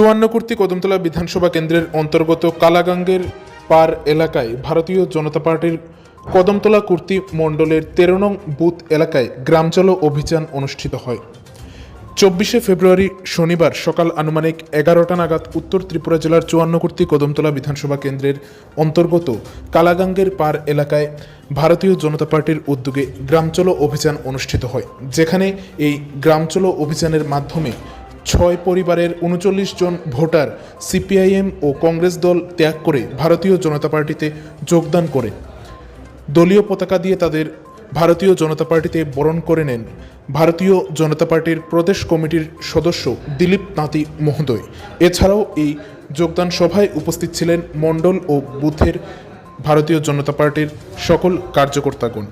চুয়ান্ন কর্তৃক কদমতলা বিধানসভা কেন্দ্রের অন্তর্গত কালাগাঙ্গের পার এলাকায় ভারতীয় জনতা পার্টির কদমতলা কুর্তি মণ্ডলের তেরো নং বুথ এলাকায় গ্রাম চলো অভিযান অনুষ্ঠিত হয়। চব্বিশে ফেব্রুয়ারি শনিবার সকাল আনুমানিক এগারোটা নাগাদ উত্তর ত্রিপুরা জেলার চুয়ান্ন কর্তৃ কদমতলা বিধানসভা কেন্দ্রের অন্তর্গত কালাগাঙ্গের পার এলাকায় ভারতীয় জনতা পার্টির উদ্যোগে গ্রাম চলো অভিযান অনুষ্ঠিত হয়, যেখানে এই গ্রাম চলো অভিযানের মাধ্যমে ছয় পরিবারের উনচল্লিশ জন ভোটার সিপিআইএম ও কংগ্রেস দল ত্যাগ করে ভারতীয় জনতা পার্টিতে যোগদান করে। দলীয় পতাকা দিয়ে তাদের ভারতীয় জনতা পার্টিতে বরণ করে নেন ভারতীয় জনতা পার্টির প্রদেশ কমিটির সদস্য দিলীপ তাঁতি মহোদয়। এছাড়াও এই যোগদান সভায় উপস্থিত ছিলেন মণ্ডল ও বুথের ভারতীয় জনতা পার্টির সকল কার্যকর্তাগণ।